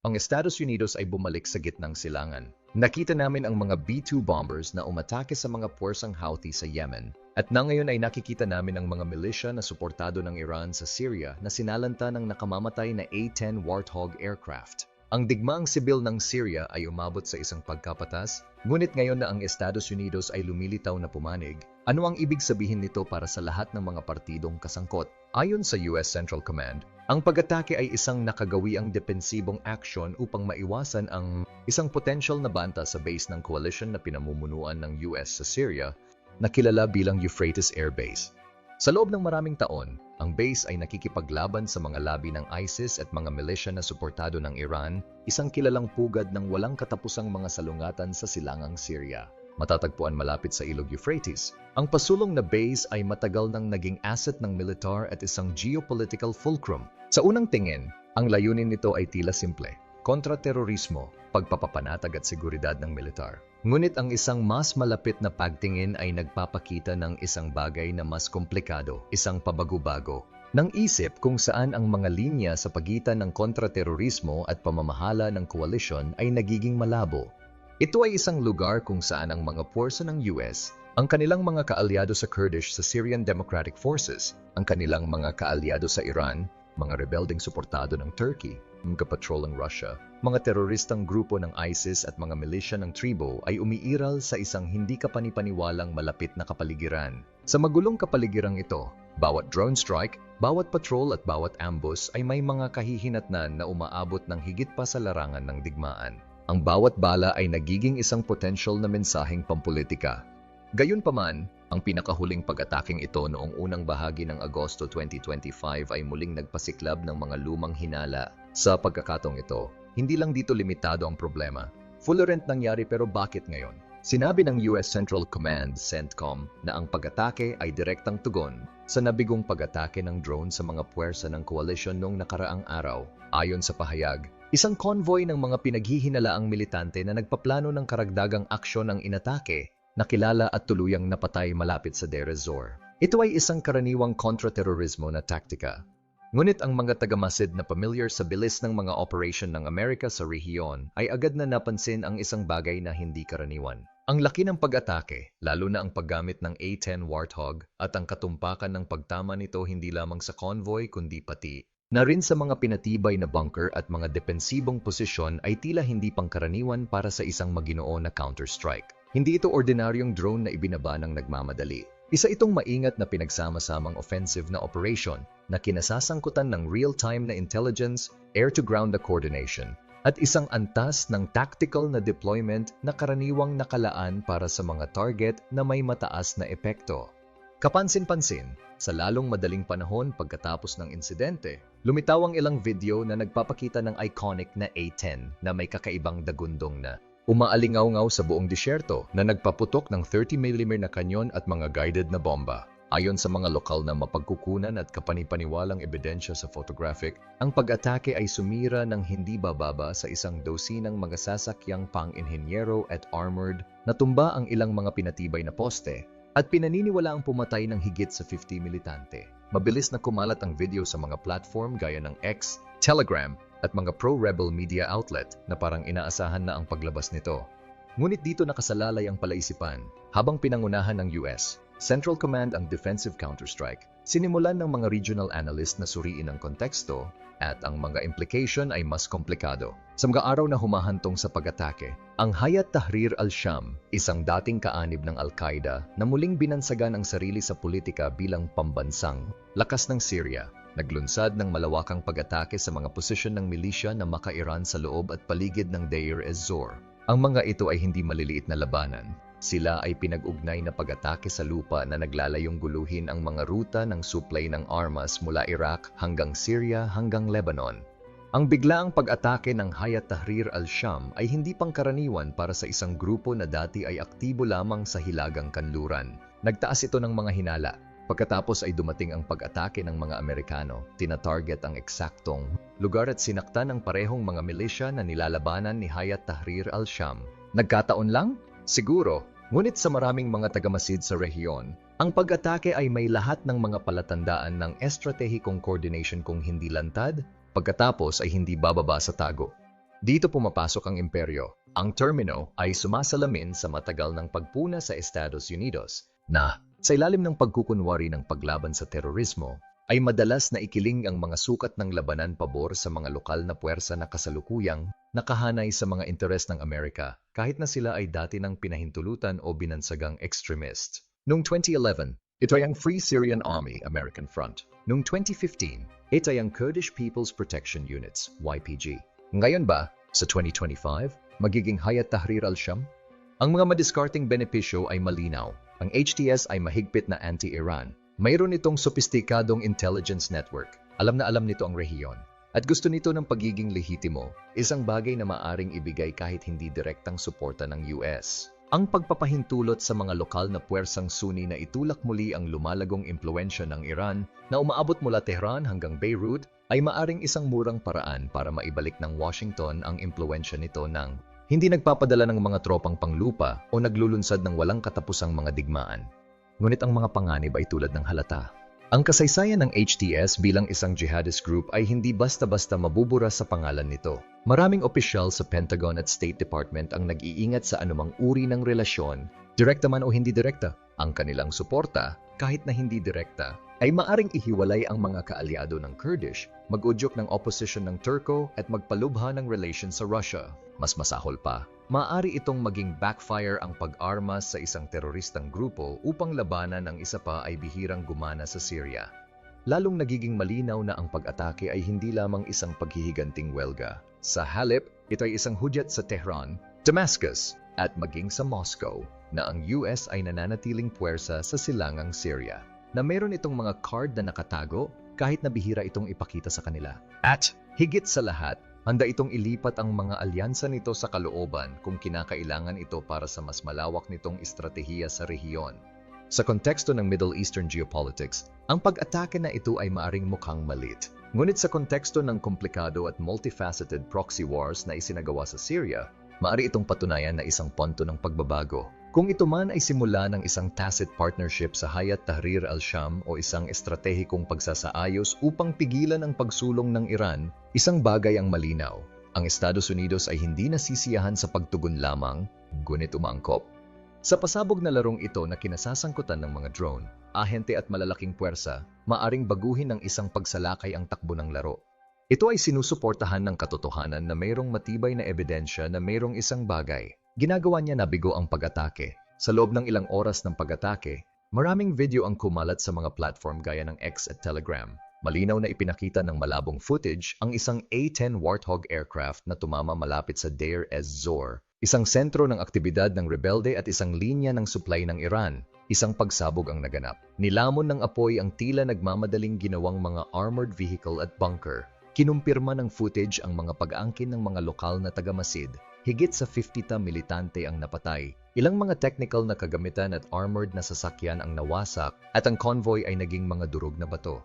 ang Estados Unidos ay bumalik sa gitnang silangan. Nakita namin ang mga B-2 bombers na umatake sa mga puwersang Houthi sa Yemen. At na ngayon ay nakikita namin ang mga militia na suportado ng Iran sa Syria na sinalanta ng nakamamatay na A-10 Warthog aircraft. Ang digmaang sibil ng Syria ay umabot sa isang pagkapatas, ngunit ngayon na ang Estados Unidos ay lumilitaw na pumanig, ano ang ibig sabihin nito para sa lahat ng mga partidong kasangkot? Ayon sa US Central Command, ang pag-atake ay isang nakagawiang depensibong aksyon upang maiwasan ang isang potential na banta sa base ng coalition na pinamumunuan ng US sa Syria na kilala bilang Euphrates Air Base. Sa loob ng maraming taon, ang base ay nakikipaglaban sa mga labi ng ISIS at mga milisya na suportado ng Iran, isang kilalang pugad ng walang katapusang mga salungatan sa silangang Syria. Matatagpuan malapit sa ilog Euphrates. Ang pasulong na base ay matagal nang naging asset ng militar at isang geopolitical fulcrum. Sa unang tingin, ang layunin nito ay tila simple, kontraterorismo, pagpapapanatag at seguridad ng militar. Ngunit ang isang mas malapit na pagtingin ay nagpapakita ng isang bagay na mas komplikado, isang pabago-bago. Nang isip kung saan ang mga linya sa pagitan ng kontraterorismo at pamamahala ng koalisyon ay nagiging malabo. Ito ay isang lugar kung saan ang mga puwersa ng US, ang kanilang mga kaalyado sa Kurdish sa Syrian Democratic Forces, ang kanilang mga kaalyado sa Iran, mga rebelding suportado ng Turkey, mga patrol ng Russia, mga teroristang grupo ng ISIS at mga milisya ng tribo ay umiiral sa isang hindi kapanipaniwalang malapit na kapaligiran. Sa magulong kapaligirang ito, bawat drone strike, bawat patrol at bawat ambush ay may mga kahihinatnan na umaabot ng higit pa sa larangan ng digmaan. Ang bawat bala ay nagiging isang potential na mensaheng pampolitika. Gayunpaman, ang pinakahuling pag-ataking ito noong unang bahagi ng Agosto 2025 ay muling nagpasiklab ng mga lumang hinala sa pagkakatong ito, hindi lang dito limitado ang problema. Full rent nangyari pero bakit ngayon? Sinabi ng US Central Command, CENTCOM, na ang pag-atake ay direktang tugon sa nabigong pag-atake ng drone sa mga puwersa ng koalisyon noong nakaraang araw. Ayon sa pahayag, isang convoy ng mga pinaghihinalaang militante na nagpaplano ng karagdagang aksyon ang inatake, nakilala at tuluyang napatay malapit sa Deir ez-Zor. Ito ay isang karaniwang kontraterorismo na taktika Ngunit ang mga tagamasid na familiar sa bilis ng mga operation ng Amerika sa rehiyon ay agad na napansin ang isang bagay na hindi karaniwan. Ang laki ng pag-atake, lalo na ang paggamit ng A-10 Warthog at ang katumpakan ng pagtama nito hindi lamang sa convoy kundi pati na rin sa mga pinatibay na bunker at mga depensibong posisyon ay tila hindi pangkaraniwan para sa isang maginoo na counter-strike. Hindi ito ordinaryong drone na ibinaba ng nagmamadali. Isa itong maingat na pinagsama-samang offensive na operation na kinasasangkutan ng real-time na intelligence, air-to-ground na coordination, at isang antas ng tactical na deployment na karaniwang nakalaan para sa mga target na may mataas na epekto. Kapansin-pansin, sa lalong madaling panahon pagkatapos ng insidente, lumitaw ang ilang video na nagpapakita ng iconic na A-10 na may kakaibang dagundong na umaalingaw-ngaw sa buong disyerto na nagpaputok ng 30mm na kanyon at mga guided na bomba. Ayon sa mga lokal na mapagkukunan at kapanipaniwalang ebidensya sa photographic, ang pag-atake ay sumira ng hindi bababa sa isang dosinang mga sasakyang pang-inhenyero at armored na tumba ang ilang mga pinatibay na poste at pinaniniwala ang pumatay ng higit sa 50 militante. Mabilis na kumalat ang video sa mga platform gaya ng X, Telegram at mga pro-rebel media outlet na parang inaasahan na ang paglabas nito. Ngunit dito nakasalalay ang palaisipan. Habang pinangunahan ng US, Central Command ang defensive counterstrike, sinimulan ng mga regional analyst na suriin ang konteksto at ang mga implication ay mas komplikado. Sa mga araw na humahantong sa pag-atake, ang Hayat Tahrir al-Sham, isang dating kaanib ng Al-Qaeda na muling binansagan ang sarili sa politika bilang pambansang lakas ng Syria, Naglunsad ng malawakang pag-atake sa mga posisyon ng milisya na makairan sa loob at paligid ng Deir ez-Zor. Ang mga ito ay hindi maliliit na labanan. Sila ay pinag-ugnay na pag-atake sa lupa na naglalayong guluhin ang mga ruta ng supply ng armas mula Iraq hanggang Syria hanggang Lebanon. Ang biglaang pag-atake ng Hayat Tahrir al-Sham ay hindi pangkaraniwan para sa isang grupo na dati ay aktibo lamang sa hilagang kanluran. Nagtaas ito ng mga hinala, Pagkatapos ay dumating ang pag-atake ng mga Amerikano, tinatarget ang eksaktong lugar at sinaktan ng parehong mga milisya na nilalabanan ni Hayat Tahrir al-Sham. Nagkataon lang? Siguro, ngunit sa maraming mga tagamasid sa rehiyon, ang pag-atake ay may lahat ng mga palatandaan ng estratehikong coordination kung hindi lantad, pagkatapos ay hindi bababa sa tago. Dito pumapasok ang imperyo. Ang termino ay sumasalamin sa matagal ng pagpuna sa Estados Unidos na sa ilalim ng pagkukunwari ng paglaban sa terorismo ay madalas na ikiling ang mga sukat ng labanan pabor sa mga lokal na puwersa na kasalukuyang nakahanay sa mga interes ng Amerika kahit na sila ay dati ng pinahintulutan o binansagang extremist. Noong 2011, ito ay ang Free Syrian Army American Front. Noong 2015, ito ay ang Kurdish People's Protection Units, YPG. Ngayon ba, sa 2025, magiging Hayat Tahrir al-Sham? Ang mga madiskarting benepisyo ay malinaw. Ang HTS ay mahigpit na anti-Iran. Mayroon itong sopistikadong intelligence network. Alam na alam nito ang rehiyon. At gusto nito ng pagiging lehitimo, isang bagay na maaring ibigay kahit hindi direktang suporta ng US. Ang pagpapahintulot sa mga lokal na puwersang Sunni na itulak muli ang lumalagong impluensya ng Iran na umaabot mula Tehran hanggang Beirut ay maaring isang murang paraan para maibalik ng Washington ang impluensya nito ng hindi nagpapadala ng mga tropang panglupa o naglulunsad ng walang katapusang mga digmaan. Ngunit ang mga panganib ay tulad ng halata. Ang kasaysayan ng HTS bilang isang jihadist group ay hindi basta-basta mabubura sa pangalan nito. Maraming opisyal sa Pentagon at State Department ang nag-iingat sa anumang uri ng relasyon, direkta man o hindi direkta. Ang kanilang suporta, kahit na hindi direkta, ay maaring ihiwalay ang mga kaalyado ng Kurdish, mag-udyok ng opposition ng Turko at magpalubha ng relation sa Russia. Mas masahol pa, maaari itong maging backfire ang pag-armas sa isang teroristang grupo upang labanan ang isa pa ay bihirang gumana sa Syria. Lalong nagiging malinaw na ang pag-atake ay hindi lamang isang paghihiganting welga. Sa halip, ito ay isang hudyat sa Tehran, Damascus, at maging sa Moscow na ang US ay nananatiling puwersa sa silangang Syria na meron itong mga card na nakatago kahit na bihira itong ipakita sa kanila. At higit sa lahat, handa itong ilipat ang mga alyansa nito sa kalooban kung kinakailangan ito para sa mas malawak nitong estratehiya sa rehiyon. Sa konteksto ng Middle Eastern geopolitics, ang pag-atake na ito ay maaring mukhang malit. Ngunit sa konteksto ng komplikado at multifaceted proxy wars na isinagawa sa Syria, maari itong patunayan na isang ponto ng pagbabago. Kung ito man ay simula ng isang tacit partnership sa Hayat Tahrir al-Sham o isang estratehikong pagsasaayos upang pigilan ang pagsulong ng Iran, isang bagay ang malinaw. Ang Estados Unidos ay hindi nasisiyahan sa pagtugon lamang, ngunit umangkop. Sa pasabog na larong ito na kinasasangkutan ng mga drone, ahente at malalaking puwersa, maaring baguhin ng isang pagsalakay ang takbo ng laro. Ito ay sinusuportahan ng katotohanan na mayroong matibay na ebidensya na mayroong isang bagay. Ginagawa niya na bigo ang pag-atake. Sa loob ng ilang oras ng pag-atake, maraming video ang kumalat sa mga platform gaya ng X at Telegram. Malinaw na ipinakita ng malabong footage ang isang A-10 Warthog aircraft na tumama malapit sa Deir ez-Zor, isang sentro ng aktibidad ng rebelde at isang linya ng supply ng Iran. Isang pagsabog ang naganap. Nilamon ng apoy ang tila nagmamadaling ginawang mga armored vehicle at bunker. Kinumpirma ng footage ang mga pag-angkin ng mga lokal na tagamasid. Higit sa 50 ta militante ang napatay. Ilang mga technical na kagamitan at armored na sasakyan ang nawasak at ang convoy ay naging mga durog na bato.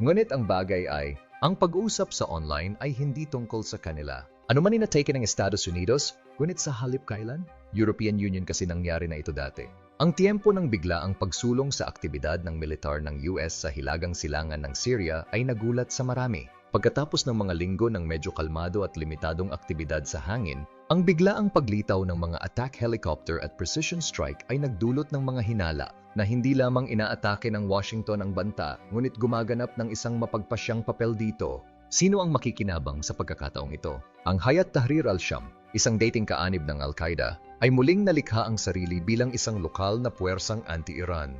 Ngunit ang bagay ay, ang pag-usap sa online ay hindi tungkol sa kanila. Ano man inatake ng Estados Unidos, ngunit sa halip kailan? European Union kasi nangyari na ito dati. Ang tiempo ng bigla ang pagsulong sa aktibidad ng militar ng US sa hilagang silangan ng Syria ay nagulat sa marami. Pagkatapos ng mga linggo ng medyo kalmado at limitadong aktibidad sa hangin, ang biglaang paglitaw ng mga attack helicopter at precision strike ay nagdulot ng mga hinala na hindi lamang inaatake ng Washington ang banta ngunit gumaganap ng isang mapagpasyang papel dito. Sino ang makikinabang sa pagkakataong ito? Ang Hayat Tahrir al-Sham, isang dating kaanib ng Al-Qaeda, ay muling nalikha ang sarili bilang isang lokal na puwersang anti-Iran.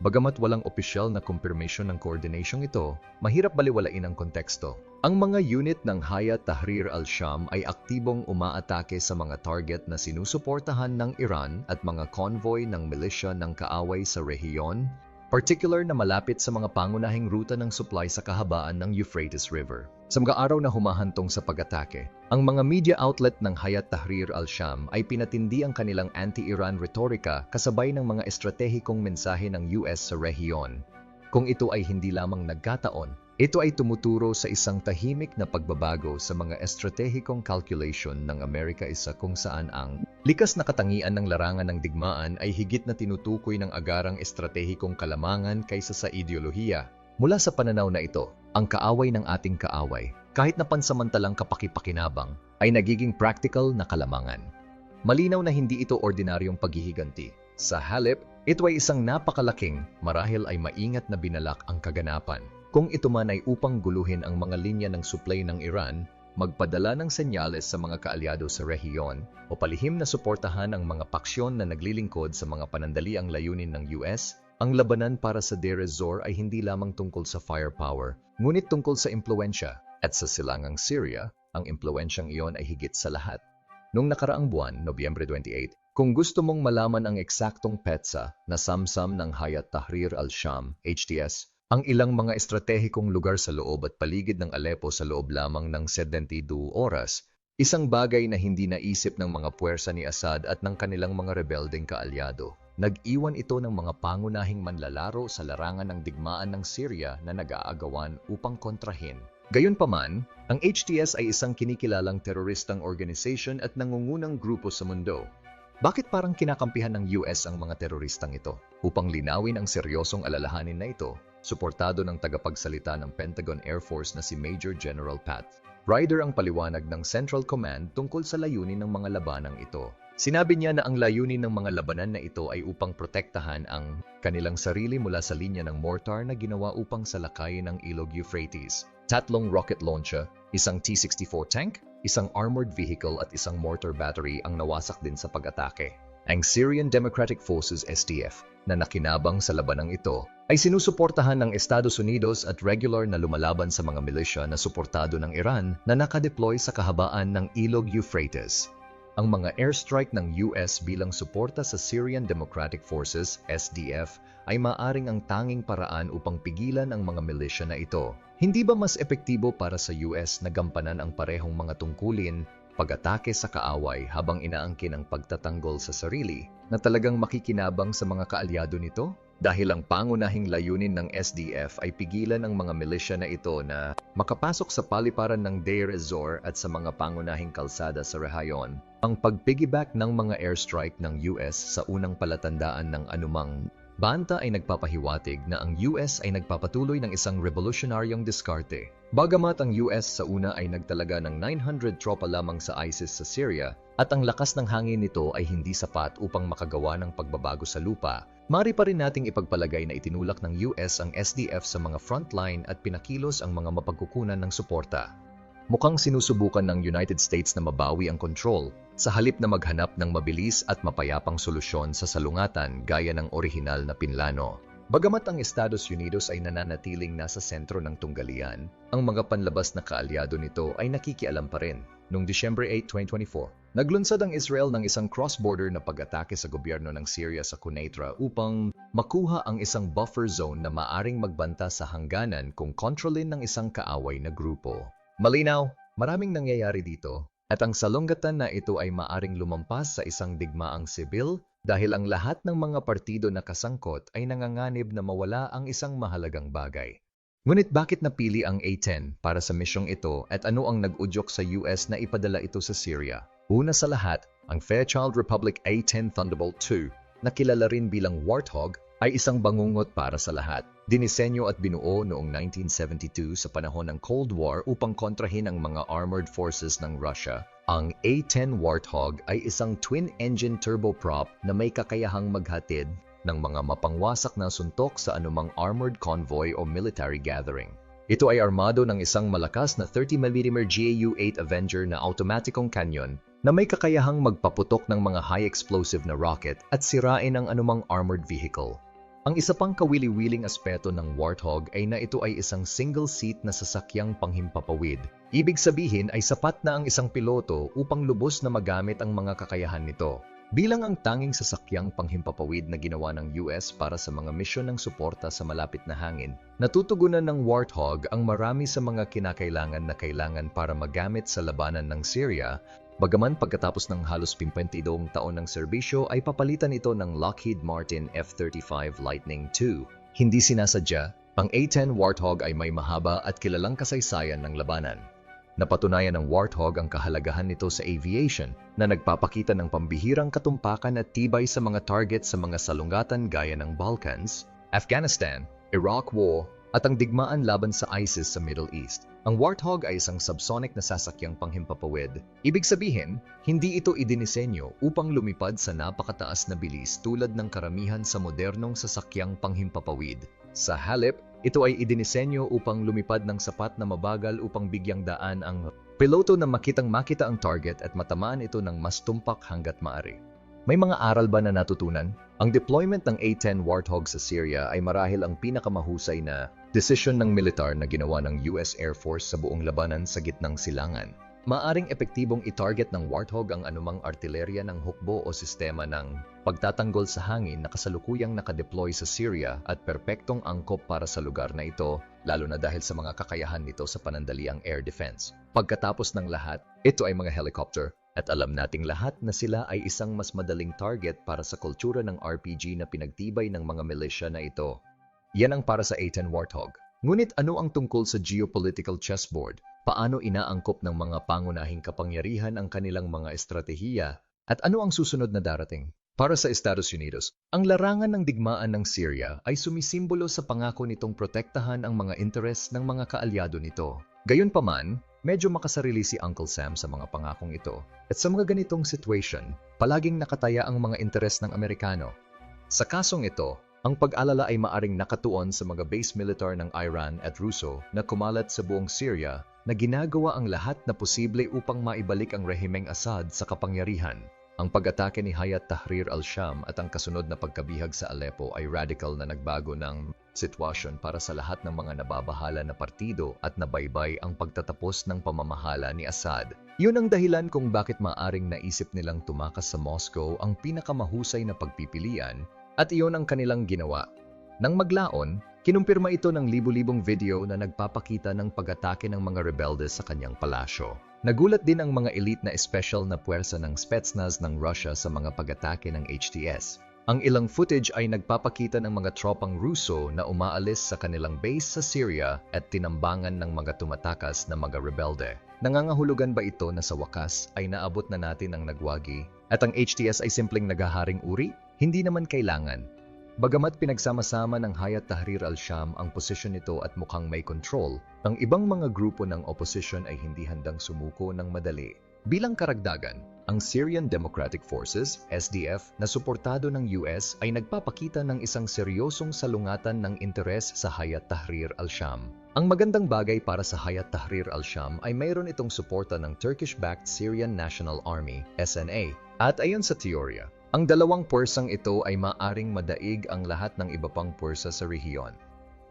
Bagamat walang opisyal na confirmation ng coordination ito, mahirap baliwalain ang konteksto. Ang mga unit ng Hayat Tahrir al-Sham ay aktibong umaatake sa mga target na sinusuportahan ng Iran at mga convoy ng milisya ng kaaway sa rehiyon, particular na malapit sa mga pangunahing ruta ng supply sa kahabaan ng Euphrates River. Sa mga araw na humahantong sa pag-atake, ang mga media outlet ng Hayat Tahrir al-Sham ay pinatindi ang kanilang anti-Iran retorika kasabay ng mga estratehikong mensahe ng US sa rehiyon. Kung ito ay hindi lamang nagkataon, ito ay tumuturo sa isang tahimik na pagbabago sa mga estratehikong calculation ng Amerika isa kung saan ang likas na katangian ng larangan ng digmaan ay higit na tinutukoy ng agarang estratehikong kalamangan kaysa sa ideolohiya. Mula sa pananaw na ito, ang kaaway ng ating kaaway kahit na pansamantalang kapakipakinabang, ay nagiging practical na kalamangan. Malinaw na hindi ito ordinaryong paghihiganti. Sa halip, ito ay isang napakalaking, marahil ay maingat na binalak ang kaganapan. Kung ito man ay upang guluhin ang mga linya ng supply ng Iran, magpadala ng senyales sa mga kaalyado sa rehiyon o palihim na suportahan ang mga paksyon na naglilingkod sa mga panandaliang layunin ng US, ang labanan para sa Deir ez-Zor ay hindi lamang tungkol sa firepower, ngunit tungkol sa impluensya. At sa silangang Syria, ang impluensyang iyon ay higit sa lahat. Noong nakaraang buwan, Nobyembre 28, kung gusto mong malaman ang eksaktong petsa na samsam ng Hayat Tahrir al-Sham, HTS, ang ilang mga estratehikong lugar sa loob at paligid ng Aleppo sa loob lamang ng 72 oras, isang bagay na hindi naisip ng mga puwersa ni Assad at ng kanilang mga rebeldeng kaalyado. Nag-iwan ito ng mga pangunahing manlalaro sa larangan ng digmaan ng Syria na nag-aagawan upang kontrahin. Gayunpaman, ang HTS ay isang kinikilalang teroristang organization at nangungunang grupo sa mundo. Bakit parang kinakampihan ng US ang mga teroristang ito? Upang linawin ang seryosong alalahanin na ito, suportado ng tagapagsalita ng Pentagon Air Force na si Major General Pat. Ryder ang paliwanag ng Central Command tungkol sa layunin ng mga labanang ito. Sinabi niya na ang layunin ng mga labanan na ito ay upang protektahan ang kanilang sarili mula sa linya ng mortar na ginawa upang salakayin ang ilog Euphrates. Tatlong rocket launcher, isang T-64 tank, isang armored vehicle at isang mortar battery ang nawasak din sa pag-atake. Ang Syrian Democratic Forces SDF na nakinabang sa labanang ito ay sinusuportahan ng Estados Unidos at regular na lumalaban sa mga milisya na suportado ng Iran na nakadeploy sa kahabaan ng Ilog Euphrates. Ang mga airstrike ng US bilang suporta sa Syrian Democratic Forces SDF ay maaring ang tanging paraan upang pigilan ang mga milisya na ito. Hindi ba mas epektibo para sa US na gampanan ang parehong mga tungkulin pag-atake sa kaaway habang inaangkin ang pagtatanggol sa sarili na talagang makikinabang sa mga kaalyado nito? Dahil ang pangunahing layunin ng SDF ay pigilan ang mga milisya na ito na makapasok sa paliparan ng Deir ez-Zor at sa mga pangunahing kalsada sa rehayon. Ang pag-piggyback ng mga airstrike ng US sa unang palatandaan ng anumang Banta ay nagpapahiwatig na ang US ay nagpapatuloy ng isang revolutionaryong diskarte. Bagamat ang US sa una ay nagtalaga ng 900 tropa lamang sa ISIS sa Syria at ang lakas ng hangin nito ay hindi sapat upang makagawa ng pagbabago sa lupa, mari pa rin nating ipagpalagay na itinulak ng US ang SDF sa mga frontline at pinakilos ang mga mapagkukunan ng suporta. Mukhang sinusubukan ng United States na mabawi ang control sa halip na maghanap ng mabilis at mapayapang solusyon sa salungatan gaya ng orihinal na pinlano. Bagamat ang Estados Unidos ay nananatiling nasa sentro ng tunggalian, ang mga panlabas na kaalyado nito ay nakikialam pa rin. Noong Disyembre 8, 2024, naglunsad ang Israel ng isang cross-border na pag-atake sa gobyerno ng Syria sa Quneitra upang makuha ang isang buffer zone na maaring magbanta sa hangganan kung kontrolin ng isang kaaway na grupo. Malinaw, maraming nangyayari dito at ang salunggatan na ito ay maaring lumampas sa isang digmaang sibil dahil ang lahat ng mga partido na kasangkot ay nanganganib na mawala ang isang mahalagang bagay. Ngunit bakit napili ang A-10 para sa misyong ito at ano ang nag-udyok sa US na ipadala ito sa Syria? Una sa lahat, ang Fairchild Republic A-10 Thunderbolt II, na kilala rin bilang Warthog, ay isang bangungot para sa lahat. Dinisenyo at binuo noong 1972 sa panahon ng Cold War upang kontrahin ang mga armored forces ng Russia. Ang A-10 Warthog ay isang twin-engine turboprop na may kakayahang maghatid ng mga mapangwasak na suntok sa anumang armored convoy o military gathering. Ito ay armado ng isang malakas na 30mm GAU-8 Avenger na automatikong kanyon na may kakayahang magpaputok ng mga high explosive na rocket at sirain ang anumang armored vehicle. Ang isa pang kawili-wiling aspeto ng Warthog ay na ito ay isang single-seat na sasakyang panghimpapawid. Ibig sabihin ay sapat na ang isang piloto upang lubos na magamit ang mga kakayahan nito. Bilang ang tanging sasakyang panghimpapawid na ginawa ng US para sa mga misyon ng suporta sa malapit na hangin, natutugunan ng Warthog ang marami sa mga kinakailangan na kailangan para magamit sa labanan ng Syria Bagaman pagkatapos ng halos 52 taon ng serbisyo ay papalitan ito ng Lockheed Martin F-35 Lightning II. Hindi sinasadya, ang A-10 Warthog ay may mahaba at kilalang kasaysayan ng labanan. Napatunayan ng Warthog ang kahalagahan nito sa aviation na nagpapakita ng pambihirang katumpakan at tibay sa mga target sa mga salungatan gaya ng Balkans, Afghanistan, Iraq War, at ang digmaan laban sa ISIS sa Middle East. Ang Warthog ay isang subsonic na sasakyang panghimpapawid. Ibig sabihin, hindi ito idinisenyo upang lumipad sa napakataas na bilis tulad ng karamihan sa modernong sasakyang panghimpapawid. Sa halip, ito ay idinisenyo upang lumipad ng sapat na mabagal upang bigyang daan ang piloto na makitang makita ang target at matamaan ito ng mas tumpak hanggat maari. May mga aral ba na natutunan? Ang deployment ng A-10 Warthog sa Syria ay marahil ang pinakamahusay na desisyon ng militar na ginawa ng US Air Force sa buong labanan sa gitnang silangan. Maaring epektibong itarget ng Warthog ang anumang artilerya ng hukbo o sistema ng pagtatanggol sa hangin na kasalukuyang nakadeploy sa Syria at perpektong angkop para sa lugar na ito, lalo na dahil sa mga kakayahan nito sa panandaliang air defense. Pagkatapos ng lahat, ito ay mga helicopter, at alam nating lahat na sila ay isang mas madaling target para sa kultura ng RPG na pinagtibay ng mga milisya na ito. Yan ang para sa A-10 Warthog. Ngunit ano ang tungkol sa geopolitical chessboard? Paano inaangkop ng mga pangunahing kapangyarihan ang kanilang mga estratehiya? At ano ang susunod na darating? Para sa Estados Unidos, ang larangan ng digmaan ng Syria ay sumisimbolo sa pangako nitong protektahan ang mga interes ng mga kaalyado nito. Gayunpaman, medyo makasarili si Uncle Sam sa mga pangakong ito. At sa mga ganitong situation, palaging nakataya ang mga interes ng Amerikano. Sa kasong ito, ang pag-alala ay maaring nakatuon sa mga base militar ng Iran at Ruso na kumalat sa buong Syria na ginagawa ang lahat na posible upang maibalik ang rehimeng Assad sa kapangyarihan. Ang pag-atake ni Hayat Tahrir al-Sham at ang kasunod na pagkabihag sa Aleppo ay radical na nagbago ng sitwasyon para sa lahat ng mga nababahala na partido at nabaybay ang pagtatapos ng pamamahala ni Assad. Yun ang dahilan kung bakit maaring naisip nilang tumakas sa Moscow ang pinakamahusay na pagpipilian at iyon ang kanilang ginawa. Nang maglaon, kinumpirma ito ng libu-libong video na nagpapakita ng pag-atake ng mga rebelde sa kanyang palasyo. Nagulat din ang mga elite na special na puwersa ng Spetsnaz ng Russia sa mga pag-atake ng HTS. Ang ilang footage ay nagpapakita ng mga tropang Ruso na umaalis sa kanilang base sa Syria at tinambangan ng mga tumatakas na mga rebelde. Nangangahulugan ba ito na sa wakas ay naabot na natin ang nagwagi at ang HTS ay simpleng nagaharing uri? Hindi naman kailangan. Bagamat pinagsama-sama ng Hayat Tahrir al-Sham ang posisyon nito at mukhang may control, ang ibang mga grupo ng opposition ay hindi handang sumuko ng madali. Bilang karagdagan, ang Syrian Democratic Forces, SDF, na suportado ng US ay nagpapakita ng isang seryosong salungatan ng interes sa Hayat Tahrir al-Sham. Ang magandang bagay para sa Hayat Tahrir al-Sham ay mayroon itong suporta ng Turkish-backed Syrian National Army, SNA, at ayon sa teorya, ang dalawang puwersang ito ay maaring madaig ang lahat ng iba pang puwersa sa rehiyon.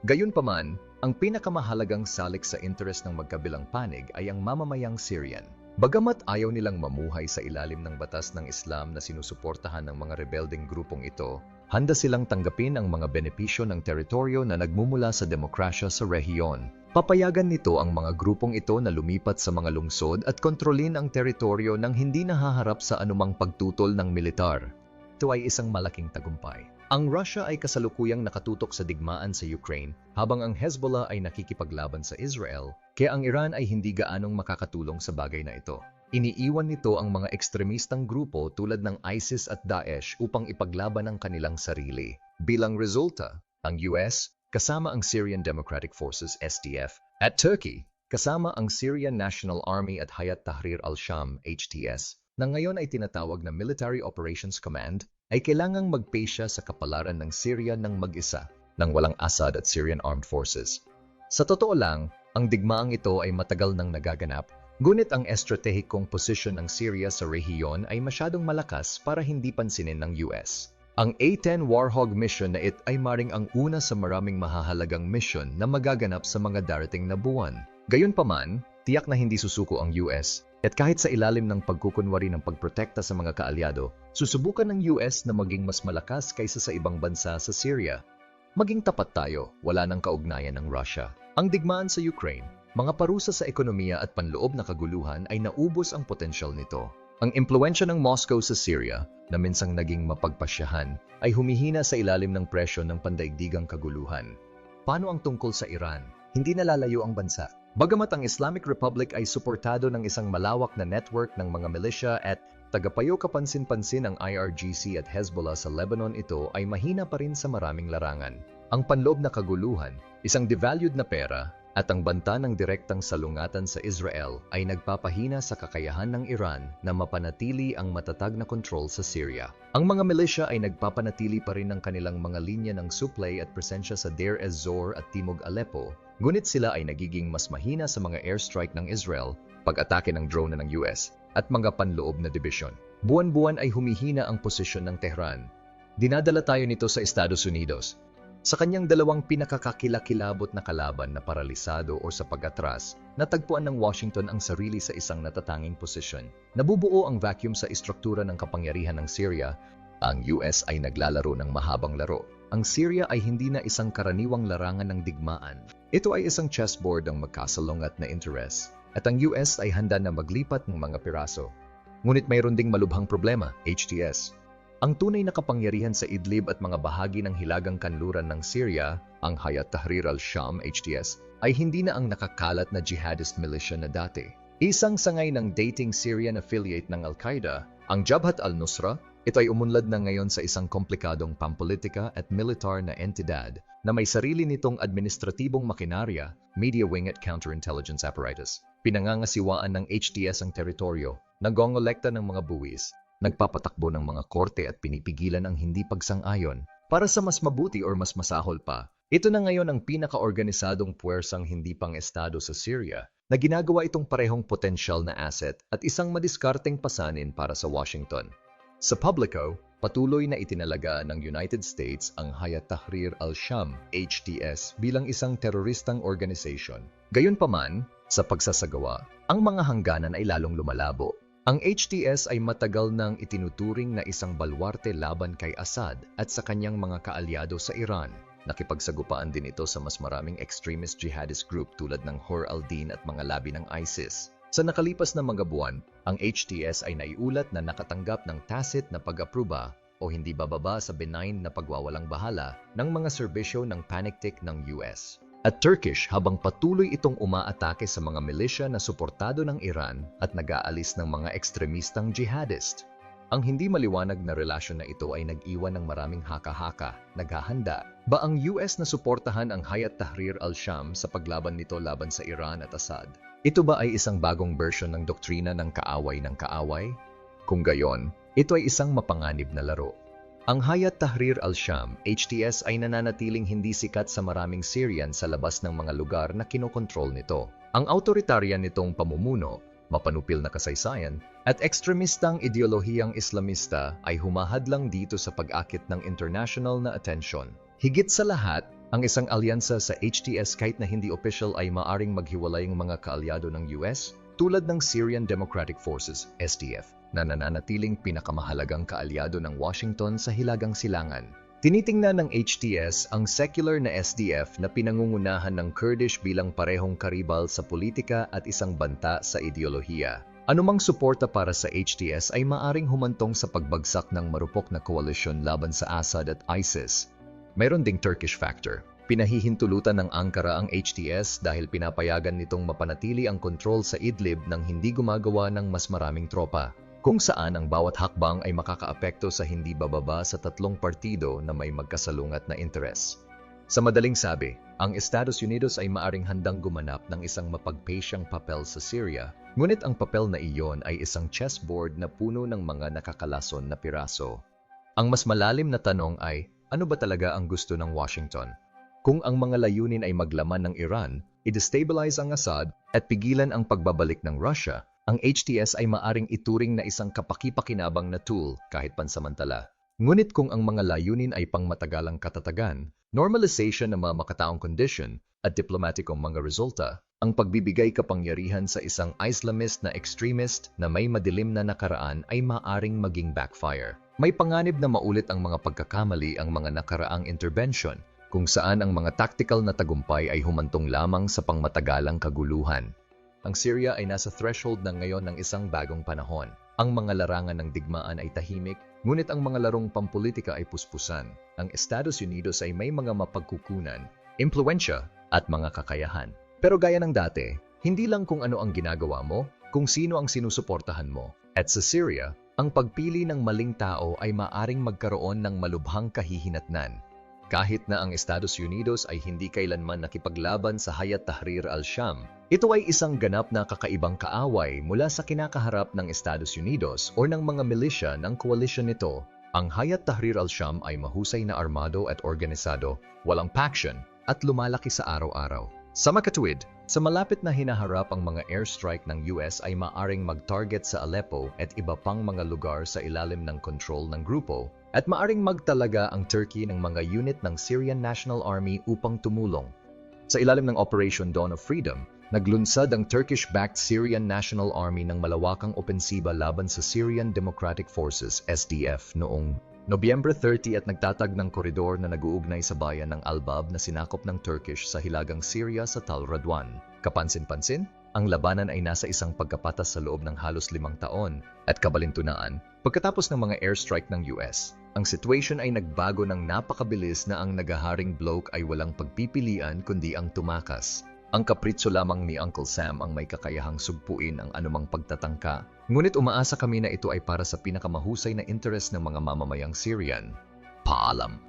Gayunpaman, ang pinakamahalagang salik sa interes ng magkabilang panig ay ang mamamayang Syrian. Bagamat ayaw nilang mamuhay sa ilalim ng batas ng Islam na sinusuportahan ng mga rebelding grupong ito, handa silang tanggapin ang mga benepisyo ng teritoryo na nagmumula sa demokrasya sa rehiyon. Papayagan nito ang mga grupong ito na lumipat sa mga lungsod at kontrolin ang teritoryo nang hindi nahaharap sa anumang pagtutol ng militar. Ito ay isang malaking tagumpay. Ang Russia ay kasalukuyang nakatutok sa digmaan sa Ukraine habang ang Hezbollah ay nakikipaglaban sa Israel, kaya ang Iran ay hindi gaanong makakatulong sa bagay na ito. Iniiwan nito ang mga ekstremistang grupo tulad ng ISIS at Daesh upang ipaglaban ang kanilang sarili. Bilang resulta, ang US, kasama ang Syrian Democratic Forces SDF, at Turkey, kasama ang Syrian National Army at Hayat Tahrir al-Sham HTS, na ngayon ay tinatawag na Military Operations Command, ay kailangang magpesya sa kapalaran ng Syria ng mag-isa nang walang Assad at Syrian Armed Forces. Sa totoo lang, ang digmaang ito ay matagal nang nagaganap, ngunit ang estratehikong posisyon ng Syria sa rehiyon ay masyadong malakas para hindi pansinin ng US. Ang A-10 Warhog mission na it ay maring ang una sa maraming mahahalagang mission na magaganap sa mga darating na buwan. Gayunpaman, tiyak na hindi susuko ang US at kahit sa ilalim ng pagkukunwari ng pagprotekta sa mga kaalyado, susubukan ng US na maging mas malakas kaysa sa ibang bansa sa Syria. Maging tapat tayo, wala nang kaugnayan ng Russia. Ang digmaan sa Ukraine, mga parusa sa ekonomiya at panloob na kaguluhan ay naubos ang potensyal nito. Ang impluensya ng Moscow sa Syria, na minsang naging mapagpasyahan, ay humihina sa ilalim ng presyo ng pandaigdigang kaguluhan. Paano ang tungkol sa Iran? Hindi nalalayo ang bansa. Bagamat ang Islamic Republic ay suportado ng isang malawak na network ng mga militia at tagapayo kapansin-pansin ang IRGC at Hezbollah sa Lebanon ito ay mahina pa rin sa maraming larangan. Ang panloob na kaguluhan, isang devalued na pera, at ang banta ng direktang salungatan sa Israel ay nagpapahina sa kakayahan ng Iran na mapanatili ang matatag na kontrol sa Syria. Ang mga militia ay nagpapanatili pa rin ng kanilang mga linya ng supply at presensya sa Deir ez-Zor at Timog Aleppo, ngunit sila ay nagiging mas mahina sa mga airstrike ng Israel, pag-atake ng drone ng US, at mga panloob na dibisyon. Buwan-buwan ay humihina ang posisyon ng Tehran. Dinadala tayo nito sa Estados Unidos, sa kanyang dalawang pinakakakilakilabot na kalaban na paralisado o sa pag-atras, natagpuan ng Washington ang sarili sa isang natatanging posisyon. Nabubuo ang vacuum sa istruktura ng kapangyarihan ng Syria. Ang US ay naglalaro ng mahabang laro. Ang Syria ay hindi na isang karaniwang larangan ng digmaan. Ito ay isang chessboard ng magkasalungat na interes. At ang US ay handa na maglipat ng mga piraso. Ngunit mayroon ding malubhang problema, HTS. Ang tunay na kapangyarihan sa Idlib at mga bahagi ng hilagang kanluran ng Syria, ang Hayat Tahrir al-Sham HTS, ay hindi na ang nakakalat na jihadist militia na dati. Isang sangay ng dating Syrian affiliate ng Al-Qaeda, ang Jabhat al-Nusra, ito ay umunlad na ngayon sa isang komplikadong pampolitika at militar na entidad na may sarili nitong administratibong makinarya, media wing at counterintelligence apparatus. Pinangangasiwaan ng HTS ang teritoryo, nagongolekta ng mga buwis, nagpapatakbo ng mga korte at pinipigilan ang hindi pagsang-ayon para sa mas mabuti or mas masahol pa. Ito na ngayon ang pinakaorganisadong puwersang hindi pang estado sa Syria na ginagawa itong parehong potensyal na asset at isang madiskarteng pasanin para sa Washington. Sa Publico, patuloy na itinalaga ng United States ang Hayat Tahrir al-Sham HTS bilang isang teroristang organization. Gayunpaman, sa pagsasagawa, ang mga hangganan ay lalong lumalabo ang HTS ay matagal nang itinuturing na isang balwarte laban kay Assad at sa kanyang mga kaalyado sa Iran. Nakipagsagupaan din ito sa mas maraming extremist jihadist group tulad ng Hor al-Din at mga labi ng ISIS. Sa nakalipas na mga buwan, ang HTS ay naiulat na nakatanggap ng tacit na pag-apruba o hindi bababa sa benign na pagwawalang bahala ng mga serbisyo ng panictic ng US at Turkish habang patuloy itong umaatake sa mga milisya na suportado ng Iran at nag-aalis ng mga ekstremistang jihadist. Ang hindi maliwanag na relasyon na ito ay nag-iwan ng maraming haka-haka, naghahanda. Ba ang US na suportahan ang Hayat Tahrir al-Sham sa paglaban nito laban sa Iran at Assad? Ito ba ay isang bagong version ng doktrina ng kaaway ng kaaway? Kung gayon, ito ay isang mapanganib na laro. Ang Hayat Tahrir al-Sham, HTS ay nananatiling hindi sikat sa maraming Syrian sa labas ng mga lugar na kinokontrol nito. Ang autoritarian nitong pamumuno, mapanupil na kasaysayan, at ekstremistang ideolohiyang Islamista ay humahadlang dito sa pag-akit ng international na atensyon. Higit sa lahat, ang isang alyansa sa HTS kahit na hindi official ay maaring maghiwalayng mga kaalyado ng US tulad ng Syrian Democratic Forces, SDF na nananatiling pinakamahalagang kaalyado ng Washington sa Hilagang Silangan. Tinitingnan ng HTS ang secular na SDF na pinangungunahan ng Kurdish bilang parehong karibal sa politika at isang banta sa ideolohiya. Anumang suporta para sa HTS ay maaring humantong sa pagbagsak ng marupok na koalisyon laban sa Assad at ISIS. Mayroon ding Turkish factor. Pinahihintulutan ng Ankara ang HTS dahil pinapayagan nitong mapanatili ang kontrol sa Idlib nang hindi gumagawa ng mas maraming tropa kung saan ang bawat hakbang ay makakaapekto sa hindi bababa sa tatlong partido na may magkasalungat na interes. Sa madaling sabi, ang Estados Unidos ay maaring handang gumanap ng isang mapagpasyang papel sa Syria, ngunit ang papel na iyon ay isang chessboard na puno ng mga nakakalason na piraso. Ang mas malalim na tanong ay, ano ba talaga ang gusto ng Washington? Kung ang mga layunin ay maglaman ng Iran, i-destabilize ang Assad at pigilan ang pagbabalik ng Russia, ang HTS ay maaring ituring na isang kapakipakinabang na tool kahit pansamantala. Ngunit kung ang mga layunin ay pangmatagalang katatagan, normalization ng mga makataong condition at diplomatikong mga resulta, ang pagbibigay kapangyarihan sa isang Islamist na extremist na may madilim na nakaraan ay maaring maging backfire. May panganib na maulit ang mga pagkakamali ang mga nakaraang intervention kung saan ang mga tactical na tagumpay ay humantong lamang sa pangmatagalang kaguluhan. Ang Syria ay nasa threshold na ngayon ng isang bagong panahon. Ang mga larangan ng digmaan ay tahimik, ngunit ang mga larong pampolitika ay puspusan. Ang Estados Unidos ay may mga mapagkukunan, impluensya at mga kakayahan. Pero gaya ng dati, hindi lang kung ano ang ginagawa mo, kung sino ang sinusuportahan mo. At sa Syria, ang pagpili ng maling tao ay maaring magkaroon ng malubhang kahihinatnan. Kahit na ang Estados Unidos ay hindi kailanman nakipaglaban sa Hayat Tahrir al-Sham, ito ay isang ganap na kakaibang kaaway mula sa kinakaharap ng Estados Unidos o ng mga milisya ng koalisyon nito. Ang Hayat Tahrir al-Sham ay mahusay na armado at organisado, walang faction, at lumalaki sa araw-araw. Sa makatuwid, sa malapit na hinaharap ang mga airstrike ng US ay maaring mag-target sa Aleppo at iba pang mga lugar sa ilalim ng control ng grupo at maaring magtalaga ang Turkey ng mga unit ng Syrian National Army upang tumulong. Sa ilalim ng Operation Dawn of Freedom, naglunsad ang Turkish-backed Syrian National Army ng malawakang opensiba laban sa Syrian Democratic Forces SDF noong Nobyembre 30 at nagtatag ng koridor na nag-uugnay sa bayan ng Albab na sinakop ng Turkish sa hilagang Syria sa Tal Radwan. Kapansin-pansin, ang labanan ay nasa isang pagkapatas sa loob ng halos limang taon at kabalintunaan pagkatapos ng mga airstrike ng US. Ang situation ay nagbago ng napakabilis na ang nagaharing bloke ay walang pagpipilian kundi ang tumakas. Ang kapritso lamang ni Uncle Sam ang may kakayahang sugpuin ang anumang pagtatangka. Ngunit umaasa kami na ito ay para sa pinakamahusay na interes ng mga mamamayang Syrian. Paalam.